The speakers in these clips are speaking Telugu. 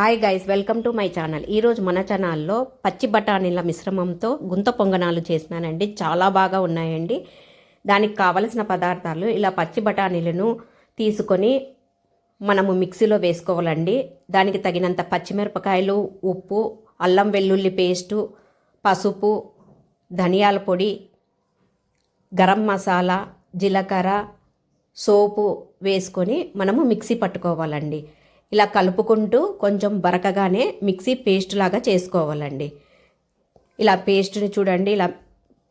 Hi guys welcome to my channel ఈరోజు మన ఛానల్లో పచ్చి బఠానీల మిశ్రమంతో గుంత పొంగనాలు చేసినానండి. చాలా బాగా ఉన్నాయండి. దానికి కావలసిన పదార్థాలు ఇలా పచ్చి బఠానీలను తీసుకొని మనము మిక్సీలో వేసుకోవాలండి. దానికి తగినంత పచ్చిమిరపకాయలు ఉప్పు అల్లం వెల్లుల్లి పేస్టు పసుపు ధనియాల పొడి గరం మసాలా జీలకర్ర సోపు వేసుకొని మనము మిక్సీ పట్టుకోవాలండి. ఇలా కలుపుకుంటూ కొంచెం బరకగానే మిక్సీ పేస్ట్ లాగా చేసుకోవాలండి. ఇలా పేస్ట్ని చూడండి ఇలా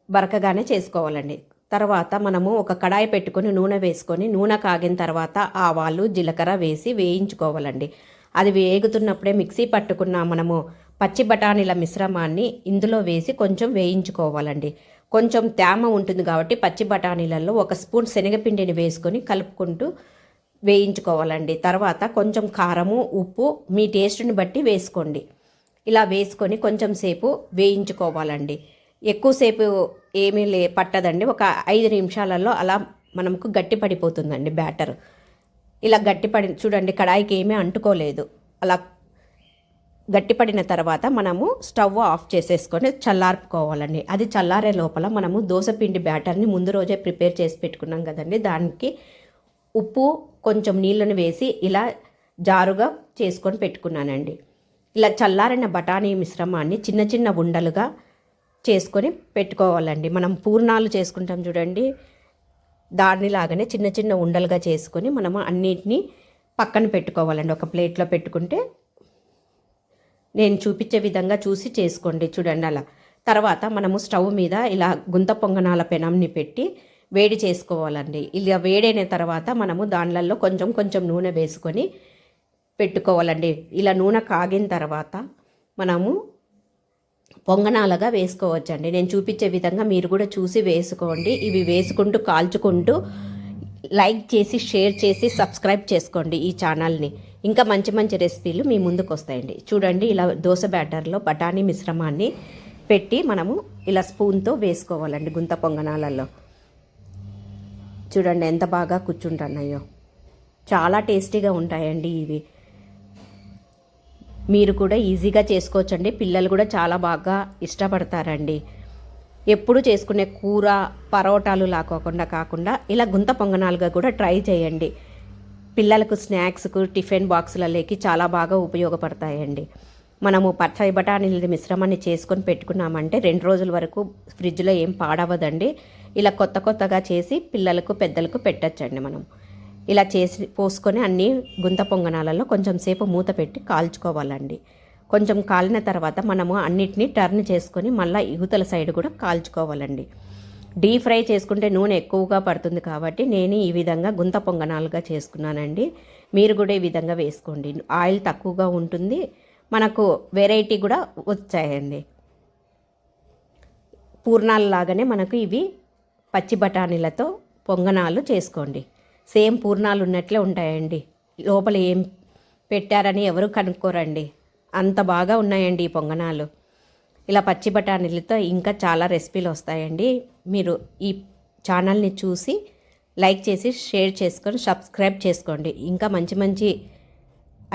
బరకగానే చేసుకోవాలండి. తర్వాత మనము ఒక కడాయి పెట్టుకొని నూనె వేసుకొని నూనె కాగిన తర్వాత ఆవాలు జీలకర్ర వేసి వేయించుకోవాలండి. అది వేగుతున్నప్పుడే మిక్సీ పట్టుకున్న మనము పచ్చి బఠానీల మిశ్రమాన్ని ఇందులో వేసి కొంచెం వేయించుకోవాలండి. కొంచెం తేమ ఉంటుంది కాబట్టి పచ్చి బఠానీలలో ఒక స్పూన్ శనగపిండిని వేసుకొని కలుపుకుంటూ వేయించుకోవాలండి. తర్వాత కొంచెం కారము ఉప్పు మీ టేస్ట్ని బట్టి వేసుకోండి. ఇలా వేసుకొని కొంచెం సేపు వేయించుకోవాలండి. ఎక్కువసేపు ఏమీ లే పట్టదండి. ఒక ఐదు నిమిషాలలో అలా మనకు గట్టి పడిపోతుందండి బ్యాటర్. ఇలా గట్టిపడి చూడండి కడాయికి ఏమీ అంటుకోలేదు. అలా గట్టిపడిన తర్వాత మనము స్టవ్ ఆఫ్ చేసేసుకొని చల్లార్పుకోవాలండి. అది చల్లారే లోపల మనము దోశపిండి బ్యాటర్ని ముందు రోజే ప్రిపేర్ చేసి పెట్టుకున్నాం కదండి. దానికి ఉప్పు కొంచెం నీళ్ళను వేసి ఇలా జారుగా చేసుకొని పెట్టుకున్నానండి. ఇలా చల్లారిన బఠానీ మిశ్రమాన్ని చిన్న చిన్న ఉండలుగా చేసుకొని పెట్టుకోవాలండి. మనం పూర్ణాలు చేసుకుంటాం చూడండి. దానిలాగానే చిన్న చిన్న ఉండలుగా చేసుకొని మనము అన్నిటినీ పక్కన పెట్టుకోవాలండి. ఒక ప్లేట్లో పెట్టుకుంటే నేను చూపించే విధంగా చూసి చేసుకోండి చూడండి అలా. తర్వాత మనము స్టవ్ మీద ఇలా గుంత పొంగనాల పెనంని పెట్టి వేడి చేసుకోవాలండి. ఇలా వేడైన తర్వాత మనము దానిలలో కొంచెం కొంచెం నూనె వేసుకొని పెట్టుకోవాలండి. ఇలా నూనె కాగిన తర్వాత మనము పొంగనాలుగా వేసుకోవచ్చండి. నేను చూపించే విధంగా మీరు కూడా చూసి వేసుకోండి. ఇవి వేసుకుంటూ కాల్చుకుంటూ లైక్ చేసి షేర్ చేసి సబ్స్క్రైబ్ చేసుకోండి ఈ ఛానల్ని. ఇంకా మంచి మంచి రెసిపీలు మీ ముందుకు వస్తాయండి. చూడండి ఇలా దోశ బ్యాటర్లో బఠానీ మిశ్రమాన్ని పెట్టి మనము ఇలా స్పూన్తో వేసుకోవాలండి గుంత పొంగనాలలో చూడండి ఎంత బాగా కూర్చుంటున్నాయో చాలా టేస్టీగా ఉంటాయండి ఇవి. మీరు కూడా ఈజీగా చేసుకోవచ్చండి. పిల్లలు కూడా చాలా బాగా ఇష్టపడతారండి. ఎప్పుడు చేసుకునే కూర పరోటాలు లాకోకుండా కాకుండా ఇలా గుంత పొంగనాలుగా కూడా ట్రై చేయండి. పిల్లలకు స్నాక్స్కు టిఫిన్ బాక్సులలోకి చాలా బాగా ఉపయోగపడతాయండి. మనము పచ్చడి బఠానీల మిశ్రమాన్ని చేసుకొని పెట్టుకున్నామంటే రెండు రోజుల వరకు ఫ్రిడ్జ్లో ఏం పాడవదండి. ఇలా కొత్త కొత్తగా చేసి పిల్లలకు పెద్దలకు పెట్టచ్చండి మనం. ఇలా చేసి పోసుకొని అన్ని గుంత పొంగనాలలో కొంచెం సేపు మూత పెట్టి కాల్చుకోవాలండి. కొంచెం కాలిన తర్వాత మనము అన్నిటినీ టర్న్ చేసుకొని మళ్ళీ ఇగుతల సైడ్ కూడా కాల్చుకోవాలండి. డీప్ ఫ్రై చేసుకుంటే నూనె ఎక్కువగా పడుతుంది కాబట్టి నేను ఈ విధంగా గుంత పొంగనాలుగా చేసుకున్నానండి. మీరు కూడా ఈ విధంగా వేసుకోండి. ఆయిల్ తక్కువగా ఉంటుంది. మనకు వెరైటీ కూడా వచ్చాయండి. పూర్ణాలలాగానే మనకు ఇవి పచ్చి బఠానీలతో పొంగనాలు చేసుకోండి. సేమ్ పూర్ణాలు ఉన్నట్లే ఉంటాయండి. లోపల ఏం పెట్టారని ఎవరు కనుక్కోరండి. అంత బాగా ఉన్నాయండి ఈ పొంగనాలు. ఇలా పచ్చి బఠానీలతో ఇంకా చాలా రెసిపీలు వస్తాయండి. మీరు ఈ ఛానల్ని చూసి లైక్ చేసి షేర్ చేసుకొని సబ్స్క్రైబ్ చేసుకోండి. ఇంకా మంచి మంచి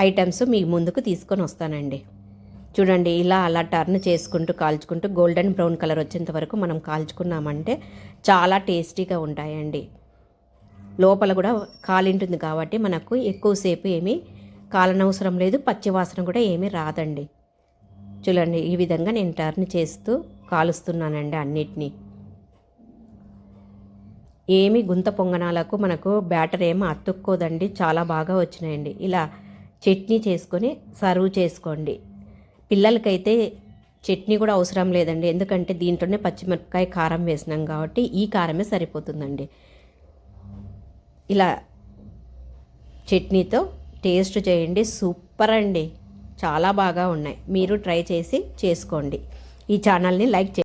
ఐటమ్స్ మీ ముందుకు తీసుకొని వస్తానండి. చూడండి ఇలా అలా టర్న్ చేసుకుంటూ కాల్చుకుంటూ గోల్డెన్ బ్రౌన్ కలర్ వచ్చేంత వరకు మనం కాల్చుకున్నామంటే చాలా టేస్టీగా ఉంటాయండి. లోపల కూడా కాలింటుంది కాబట్టి మనకు ఎక్కువసేపు ఏమీ కాలనవసరం లేదు పచ్చివాసన కూడా ఏమీ రాదండి. చూడండి ఈ విధంగా నేను టర్న్ చేస్తూ కాలుస్తున్నానండి అన్నిటినీ. ఏమి గుంత పొంగనాలకు మనకు బ్యాటర్ ఏమి అతుక్కోదండి చాలా బాగా వచ్చినాయండి. ఇలా చట్నీ చేసుకొని సర్వ్ చేసుకోండి. పిల్లలకైతే చట్నీ కూడా అవసరం లేదండి. ఎందుకంటే దీంట్లోనే పచ్చిమిరపకాయ కారం వేసినాం కాబట్టి ఈ కారమే సరిపోతుందండి. ఇలా చట్నీతో టేస్ట్ చేయండి. సూపర్ అండి. చాలా బాగా ఉన్నాయి. మీరు ట్రై చేసి చేసుకోండి. ఈ ఛానల్ని లైక్ చే